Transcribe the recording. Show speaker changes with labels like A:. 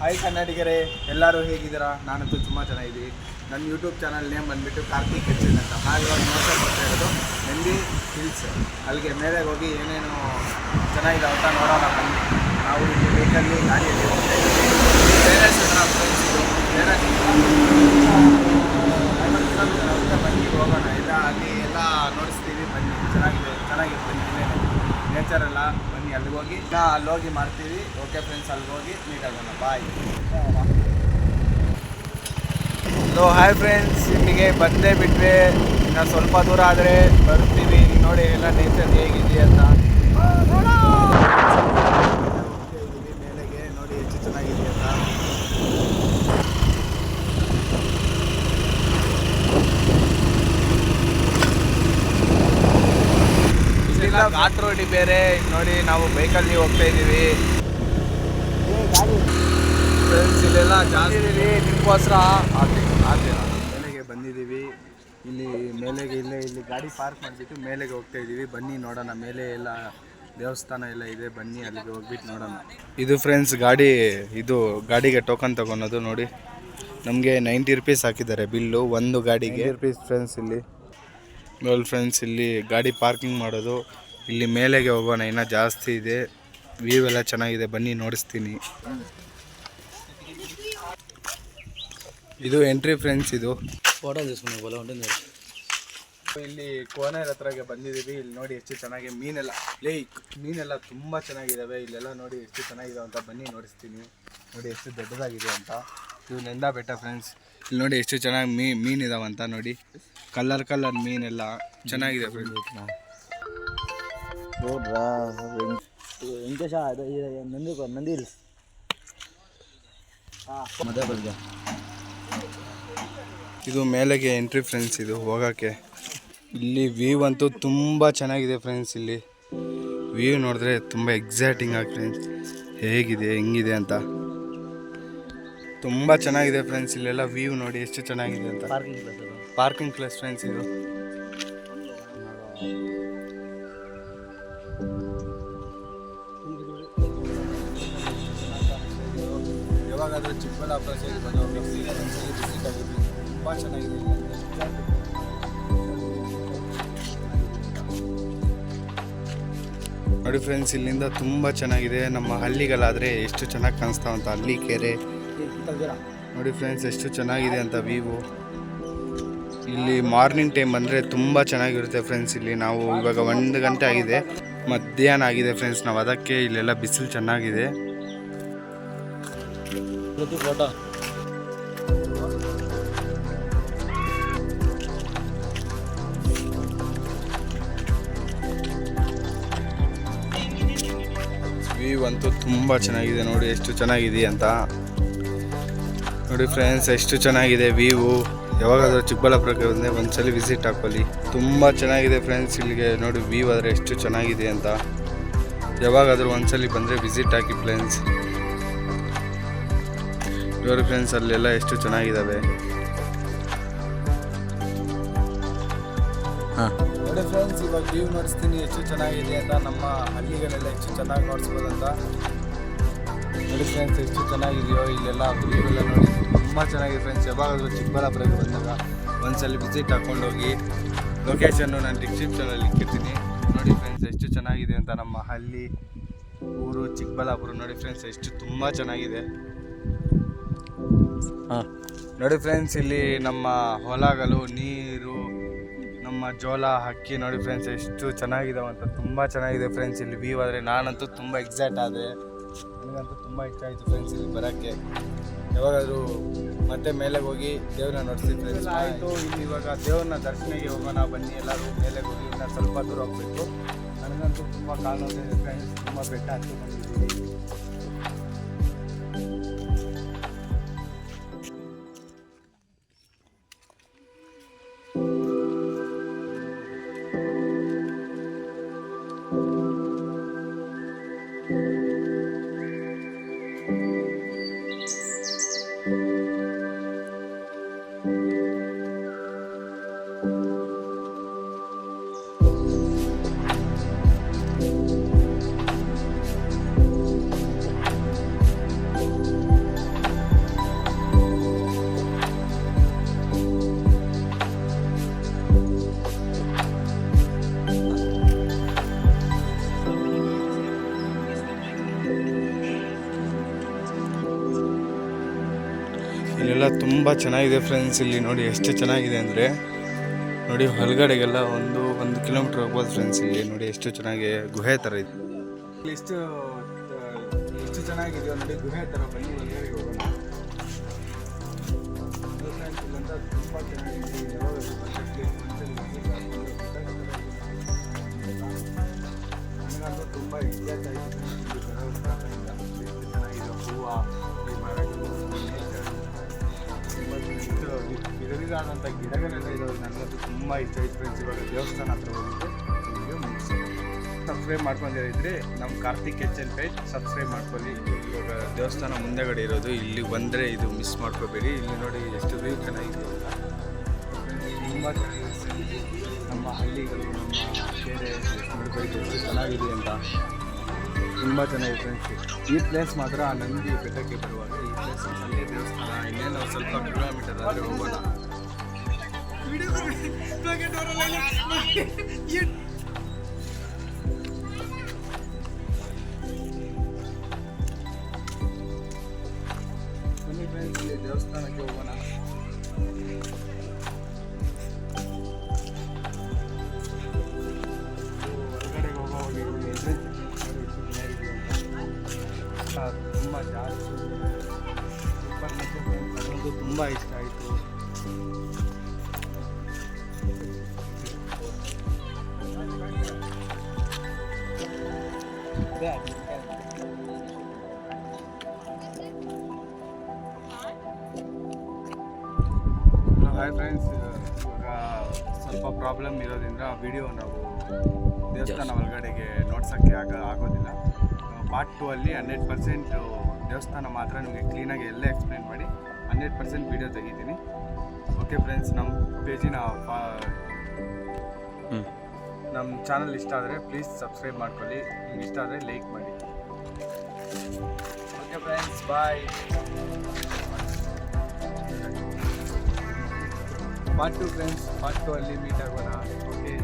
A: Hi ಕನ್ನಡಿಗರೇ. ಎಲ್ಲರೂ ಹೇಗಿದ್ದೀರಾ? ನಾನಂತೂ ತುಂಬ ಚೆನ್ನಾಗಿದ್ದೀನಿ. ನನ್ನ ಯೂಟ್ಯೂಬ್ ಚಾನಲ್ ನೇಮ್ ಬಂದುಬಿಟ್ಟು ಕಾರ್ತಿಕ್ ಹೆಚ್ಚಿನ ಅಂತ. ನಾವು ಇವಾಗ ನೋಡ್ತಾ ಬರ್ತಾ ಇರೋದು ನಂದಿ ಹಿಲ್ಸ್ ಅಲ್ಲಿಗೆ ಮೇಲೆ ಹೋಗಿ ಏನೇನು ಚೆನ್ನಾಗಿದೆ ಅಂತ ನೋಡೋಣ ಬನ್ನಿ. ನಾವು ಇಲ್ಲಿ ವೆಹಿಕಲ್ಲಿ ಗಾಡಿಯಲ್ಲಿ ಹೋಗ್ತಾ ಬನ್ನಿ, ಹೋಗೋಣ. ಎಲ್ಲ ಅಲ್ಲಿ ಎಲ್ಲ ನೋಡಿಸ್ತೀವಿ. ಬನ್ನಿ. ಚೆನ್ನಾಗಿದೆ. ಚೆನ್ನಾಗಿದೆ. ಬನ್ನಿ. ನೇಚರ್ ಎಲ್ಲ. ಬನ್ನಿ ಅಲ್ಲಿಗೆ ಹೋಗಿ ನಾ ಅಲ್ಲಿ ಹೋಗಿ ಮಾಡ್ತೀವಿ. ಓಕೆ ಫ್ರೆಂಡ್ಸ್ ಅಲ್ಲಿಗೆ ಹೋಗಿ ಮೀಟ್ ಆಗೋಣ. ಬಾಯ್ ಹಲೋ ಹಾಯ್ ಫ್ರೆಂಡ್ಸ್ ಇಲ್ಲಿಗೆ ಬಂದೇ ಬಿಟ್ಟರೆ ಇನ್ನು ಸ್ವಲ್ಪ ದೂರ ಆದರೆ ಬರ್ತೀವಿ. ನೋಡಿ, ಎಲ್ಲ ನೇಚರ್ ಹೇಗಿದೆ ಅಂತ ಹೋಗ್ತಾ ಇದೀವಿ ಮೇಲೆಗೆ ನೋಡಿ ಎಷ್ಟು ಚೆನ್ನಾಗಿದೆ ಅಂತ ಇಲ್ಲಿಲ್ಲ ರೋಡಿ ಬೇರೆ ನೋಡಿ ನಾವು ಬೈಕಲ್ಲಿ ಹೋಗ್ತಾ ಇದ್ದೀವಿ. ಫ್ರೆಂಡ್ಸ್ ಇಲ್ಲೆಲ್ಲ ಜಾಸ್ತಿ ಇದೀವಿ ನಿಮಗೋಸ್ಕರ ಆಕೆ ಮೇಲೆಗೆ ಬಂದಿದ್ದೀವಿ. ಇಲ್ಲಿ ಮೇಲೆಗೆ ಇಲ್ಲೇ ಇಲ್ಲಿ ಗಾಡಿ ಪಾರ್ಕ್ ಮಾಡಿಬಿಟ್ಟು ಮೇಲೆಗೆ ಹೋಗ್ತಾ ಇದ್ದೀವಿ. ಬನ್ನಿ ನೋಡೋಣ ಮೇಲೆ ಎಲ್ಲ ದೇವಸ್ಥಾನ ಎಲ್ಲ ಇದೆ ಬನ್ನಿ ಅಲ್ಲಿಗೆ ಹೋಗ್ಬಿಟ್ಟು ನೋಡೋಣ. ಇದು ಫ್ರೆಂಡ್ಸ್ ಗಾಡಿ ಇದು ಗಾಡಿಗೆ ಟೋಕನ್ ತಗೊಳೋದು ನೋಡಿ. ನಮಗೆ ನೈಂಟಿ ರುಪೀಸ್ ಹಾಕಿದ್ದಾರೆ ಬಿಲ್ಲು ಒಂದು ಗಾಡಿಗೆ. ರುಪೀಸ್ ಫ್ರೆಂಡ್ಸ್ ಇಲ್ಲಿ. ವೆಲ್ ಫ್ರೆಂಡ್ಸ್ ಇಲ್ಲಿ ಗಾಡಿ ಪಾರ್ಕಿಂಗ್ ಮಾಡೋದು. ಇಲ್ಲಿ ಮೇಲೆಗೆ ಹೋಗೋಣ ಇನ್ನ ಜಾಸ್ತಿ ಇದೆ. ವ್ಯೂ ಎಲ್ಲ ಚೆನ್ನಾಗಿದೆ ಬನ್ನಿ ನೋಡಿಸ್ತೀನಿ. ಇದು ಎಂಟ್ರಿ ಫ್ರೆಂಡ್ಸ್ ಇದು.
B: ಫೋಟೋ
A: ಇಲ್ಲಿ ಕೋನೇರ್ ಹತ್ರಗೆ ಬಂದಿದ್ದೀವಿ ಇಲ್ಲಿ ನೋಡಿ ಎಷ್ಟು ಚೆನ್ನಾಗಿ ಮೀನೆಲ್ಲ ಲೇಕ್ ಮೀನೆಲ್ಲ ತುಂಬ ಚೆನ್ನಾಗಿದ್ದಾವೆ ಇಲ್ಲೆಲ್ಲ ನೋಡಿ ಎಷ್ಟು ಚೆನ್ನಾಗಿದೆ ಅಂತ ಬನ್ನಿ ನೋಡಿಸ್ತೀನಿ. ನೋಡಿ ಎಷ್ಟು ದೊಡ್ಡದಾಗಿದೆ ಅಂತ. ಇದು ನೆಂದ ಬೆಟ್ಟ ಫ್ರೆಂಡ್ಸ್ ಇಲ್ಲಿ ನೋಡಿ ಎಷ್ಟು ಚೆನ್ನಾಗಿ ಮೀ ಮೀನಿದಾವಂತ ನೋಡಿ. ಕಲರ್ ಕಲರ್ ಮೀನೆಲ್ಲ ಚೆನ್ನಾಗಿದೆ ಫ್ರೆಂಡ್ಸ್
B: ನೋಡ್ರಾ ವೆಂಕಟೇಶ ಅದು ನಂದಿ ನಂದಿ ಹಿಲ್ಸ್. ಮಧ್ಯಪ್ರದೇಶ
A: ಇದು ಮೇಲೆಗೆ ಎಂಟ್ರಿ ಫ್ರೆಂಡ್ಸ್ ಇದು ಹೋಗೋಕ್ಕೆ. ಇಲ್ಲಿ ವ್ಯೂ ಅಂತೂ ತುಂಬ ಚೆನ್ನಾಗಿದೆ ಫ್ರೆಂಡ್ಸ್ ಇಲ್ಲಿ. ವ್ಯೂ ನೋಡಿದ್ರೆ ತುಂಬ ಎಕ್ಸೈಟಿಂಗ್ ಆಗಿ ಫ್ರೆಂಡ್ಸ್ ಹೇಗಿದೆ ಹೆಂಗಿದೆ ಅಂತ. ತುಂಬ ಚೆನ್ನಾಗಿದೆ ಫ್ರೆಂಡ್ಸ್ ಇಲ್ಲೆಲ್ಲ ವ್ಯೂ ನೋಡಿ ಎಷ್ಟು ಚೆನ್ನಾಗಿದೆ ಅಂತ.
B: ಪಾರ್ಕಿಂಗ್ ಪ್ಲೇಸ್
A: ಫ್ರೆಂಡ್ಸ್ ಇದು. ಯಾವಾಗಾದರೂ ಚಿಕ್ಕಬಳ್ಳಾಪುರ ಸೈಡ್ ಬಂದು ವಿಸಿಟ್ ತುಂಬ ಚೆನ್ನಾಗಿದೆ ನೋಡಿ ಫ್ರೆಂಡ್ಸ್ ಇಲ್ಲಿಂದ ತುಂಬ ಚೆನ್ನಾಗಿದೆ. ನಮ್ಮ ಹಳ್ಳಿಗಳಾದರೆ ಎಷ್ಟು ಚೆನ್ನಾಗಿ ಕಾಣಿಸ್ತಾವಂತ ಹಳ್ಳಿ, ಕೆರೆ. ನೋಡಿ ಫ್ರೆಂಡ್ಸ್ ಎಷ್ಟು ಚೆನ್ನಾಗಿದೆ ಅಂತ ವೀವು ಇಲ್ಲಿ ಮಾರ್ನಿಂಗ್ ಟೈಮ್ ಬಂದರೆ ತುಂಬ ಚೆನ್ನಾಗಿರುತ್ತೆ ಫ್ರೆಂಡ್ಸ್ ಇಲ್ಲಿ ನಾವು ಇವಾಗ ಒಂದು ಗಂಟೆ ಆಗಿದೆ. ಮಧ್ಯಾಹ್ನ ಆಗಿದೆ ಫ್ರೆಂಡ್ಸ್ ನಾವು ಅದಕ್ಕೆ ಇಲ್ಲೆಲ್ಲ ಬಿಸಿಲು ಚೆನ್ನಾಗಿದೆ.
B: ಪ್ರತಿ ಫೋಟೋ.
A: ವ್ಯೂ ಅಂತೂ ತುಂಬ ಚೆನ್ನಾಗಿದೆ ನೋಡಿ, ಎಷ್ಟು ಚೆನ್ನಾಗಿದೆ ಅಂತ. ನೋಡಿ ಫ್ರೆಂಡ್ಸ್ ಎಷ್ಟು ಚೆನ್ನಾಗಿದೆ ವ್ಯೂವು ಯಾವಾಗಾದರೂ ಚಿಕ್ಕಬಳ್ಳಾಪುರಕ್ಕೆ ಬಂದರೆ ಒಂದ್ಸಲ ವಿಸಿಟ್ ಹಾಕೊಳ್ಳಿ ತುಂಬ ಚೆನ್ನಾಗಿದೆ ಫ್ರೆಂಡ್ಸ್ ಇಲ್ಲಿಗೆ ನೋಡಿ ವ್ಯೂ ಆದರೆ ಎಷ್ಟು ಚೆನ್ನಾಗಿದೆ ಅಂತ. ಯಾವಾಗಾದರೂ ಒಂದ್ಸಲಿ ಬಂದರೆ ವಿಸಿಟ್ ಹಾಕಿ ಫ್ರೆಂಡ್ಸ್ ನೋಡಿ ಫ್ರೆಂಡ್ಸ್ ಅಲ್ಲೆಲ್ಲ ಎಷ್ಟು ಚೆನ್ನಾಗಿದ್ದಾವೆ ನೋಡಿ ಫ್ರೆಂಡ್ಸ್ ಇವಾಗ ವ್ಯೂ ನೋಡಿಸ್ತೀನಿ ಎಷ್ಟು ಚೆನ್ನಾಗಿದೆ ಅಂತ ನಮ್ಮ ಹಳ್ಳಿಗಳೆಲ್ಲ ಎಷ್ಟು ಚೆನ್ನಾಗಿ ನೋಡಿಸ್ಬೋದಂತ ನೋಡಿ ಫ್ರೆಂಡ್ಸ್ ಎಷ್ಟು ಚೆನ್ನಾಗಿದೆಯೋ ಇಲ್ಲೆಲ್ಲ ವ್ಯೂ ನೋಡಿ ತುಂಬ ಚೆನ್ನಾಗಿದೆ ಫ್ರೆಂಡ್ಸ್ ಯಾವಾಗಾದರೂ ಚಿಕ್ಕಬಳ್ಳಾಪುರಕ್ಕೆ ಬಂದಾಗ ಒಂದ್ಸಲ ವಿಸಿಟ್ ಹಾಕೊಂಡೋಗಿ ಲೊಕೇಶನ್ನು ನಾನು ಡಿಸ್ಕ್ರಿಪ್ಷನಲ್ಲಿ ಇಕ್ಕಿರ್ತೀನಿ ನೋಡಿ ಫ್ರೆಂಡ್ಸ್ ಎಷ್ಟು ಚೆನ್ನಾಗಿದೆ ಅಂತ ನಮ್ಮ ಹಳ್ಳಿ ಊರು ಚಿಕ್ಕಬಳ್ಳಾಪುರ. ನೋಡಿ ಫ್ರೆಂಡ್ಸ್ ಎಷ್ಟು ತುಂಬ ಚೆನ್ನಾಗಿದೆ.
B: ಹಾಂ.
A: ನೋಡಿ ಫ್ರೆಂಡ್ಸ್ ಇಲ್ಲಿ ನಮ್ಮ ಹೊಲಗಳು ನೀರು ನಮ್ಮ ಜೋಳ ಹಕ್ಕಿ ನೋಡಿ ಫ್ರೆಂಡ್ಸ್ ಎಷ್ಟು ಚೆನ್ನಾಗಿದಾವಂತ ತುಂಬ ಚೆನ್ನಾಗಿದೆ ಫ್ರೆಂಡ್ಸ್ ಇಲ್ಲಿ ವ್ಯೂ ಆದರೆ. ನಾನಂತೂ ತುಂಬ ಎಕ್ಸೈಟ್ ಆದೆ. ನನಗಂತೂ ತುಂಬ ಇಷ್ಟ ಆಯಿತು ಫ್ರೆಂಡ್ಸ್ ಇಲ್ಲಿ ಬರೋಕ್ಕೆ. ಯಾವಾಗಾದರೂ ಮತ್ತೆ ಮೇಲೆ ಹೋಗಿ ದೇವ್ರನ್ನ ನೋಡ್ತೀವಿ ಫ್ರೆಂಡ್ಸ್ ಆಯಿತು ಇಲ್ಲಿ ಇವಾಗ ದೇವ್ರನ್ನ ದರ್ಶನಕ್ಕೆ ಹೋಗೋಣ ಬನ್ನಿ ಎಲ್ಲರೂ. ಮೇಲೆ ಹೋಗಿ ಇನ್ನು ಸ್ವಲ್ಪ ದೂರ ಹೋಗಬೇಕು. ನನಗಂತೂ ತುಂಬ ಕಾಲು ಫ್ರೆಂಡ್ಸ್ ತುಂಬ ಬೆಟ್ಟ ಹತ್ತಿ ಬಂದಿದ್ದೀವಿ ಇಲ್ಲೆಲ್ಲ ತುಂಬ ಚೆನ್ನಾಗಿದೆ ಫ್ರೆಂಡ್ಸ್ ಇಲ್ಲಿ ನೋಡಿ ಎಷ್ಟು ಚೆನ್ನಾಗಿದೆ ಅಂದರೆ ನೋಡಿ ಹೊರಗಡೆಗೆಲ್ಲ ಒಂದು ಒಂದು ಕಿಲೋಮೀಟ್ರ್ ಹೋಗ್ಬೋದು ಫ್ರೆಂಡ್ಸ್ ಇಲ್ಲಿ. ನೋಡಿ ಎಷ್ಟು ಚೆನ್ನಾಗಿ ಗುಹೆ ಥರ ಇದೆ. ಎಷ್ಟು ಎಷ್ಟು ಚೆನ್ನಾಗಿದೆ ನೋಡಿ ಗುಹೆ ಥರ ಬನ್ನಿ ಹೋಗೋಣ. ತುಂಬ ಇಷ್ಟ ಆಯಿತು ಚೆನ್ನಾಗಿದೆ. ಹೂವು. ಗಿಡಗಳಾದಂಥ ಗಿಡಗಳೆಲ್ಲ ಇರೋದು ನನಗಂತೂ ತುಂಬ ಇಷ್ಟ. ಆಯ್ತು ಫ್ರೆಂಡ್ಸ್ ಇವಾಗ ದೇವಸ್ಥಾನ ಹತ್ರ ಹೋಗಿದ್ದು ವಿಡಿಯೋ ಸಬ್ಸ್ಕ್ರೈಬ್ ಮಾಡ್ಕೊಂಡಿದ್ರೆ ನಮ್ಮ Karthik H N page subscribe ಮಾಡ್ಕೊಳ್ಳಿ. ಇವಾಗ ದೇವಸ್ಥಾನ ಮುಂದೆಗಡೆ ಇರೋದು ಇಲ್ಲಿ ಬಂದರೆ ಇದು ಮಿಸ್ ಮಾಡ್ಕೋಬೇಡಿ. ಇಲ್ಲಿ ನೋಡಿ ಎಷ್ಟು ವ್ಯೂ ಚೆನ್ನಾಗಿದೆ. ಅಂತ ತುಂಬ ಚೆನ್ನಾಗಿದೆ. ನಮ್ಮ ಹಳ್ಳಿಗಳು ನಮ್ಮ ಕೆರೆ ನೋಡ್ಬೇಕು ಚೆನ್ನಾಗಿದೆ ಅಂತ. ತುಂಬ ಚೆನ್ನಾಗಿದೆ ಫ್ರೆಂಡ್ಸ್ ಈ ಪ್ಲೇಸ್ ಮಾತ್ರ ನಂದಿ ಬೆಟ್ಟಕ್ಕೆ ಬರುವಾಗ ಈ ಪ್ಲೇಸ್ ಅಲ್ಲೇ ದೇವಸ್ಥಾನ. ಇನ್ನೇನು ಸ್ವಲ್ಪ ಕಿಲೋಮೀಟರ್ ಆದರೆ ಹೋಗೋಣ. ಇಲ್ಲಿ ದೇವಸ್ಥಾನಕ್ಕೆ ಹೋಗೋಣ ಹೊರಗಡೆ ಎದುರು ತುಂಬ ಜಾಸ್ತಿ ತುಂಬ ಇಷ್ಟ ಆಯಿತು. ಹಾಯ್ ಫ್ರೆಂಡ್ಸ್ ಇವಾಗ ಸ್ವಲ್ಪ ಪ್ರಾಬ್ಲಮ್ ಇರೋದ್ರಿಂದ ವಿಡಿಯೋ ನಾವು ದೇವಸ್ಥಾನ ಒಳಗಡೆಗೆ ನೋಡ್ಸೋಕ್ಕೆ ಆಗ ಆಗೋದಿಲ್ಲ. ಪಾರ್ಟ್ ಟೂ ಅಲ್ಲಿ ಹಂಡ್ರೆಡ್ ಪರ್ಸೆಂಟ್ ದೇವಸ್ಥಾನ ಮಾತ್ರ ನಿಮಗೆ ಕ್ಲೀನಾಗಿ ಎಲ್ಲ ಎಕ್ಸ್ಪ್ಲೇನ್ ಮಾಡಿ ಹಂಡ್ರೆಡ್ ಪರ್ಸೆಂಟ್ ವಿಡಿಯೋ ತೆಗಿತೀನಿ. ಓಕೆ ಫ್ರೆಂಡ್ಸ್ ನಮ್ಮ ಪೇಜಿನ ನಮ್ಮ ಚಾನಲ್ ಇಷ್ಟ ಆದರೆ ಪ್ಲೀಸ್ ಸಬ್ಸ್ಕ್ರೈಬ್ ಮಾಡ್ಕೊಳ್ಳಿ. ನಿಮ್ಗೆ ಇಷ್ಟ ಆದರೆ ಲೈಕ್ ಮಾಡಿ. Okay friends, bye. Part two friends, part two ಅಲ್ಲಿ ಮೀಟ್ ಆಗೋಣ. ಓಕೆ.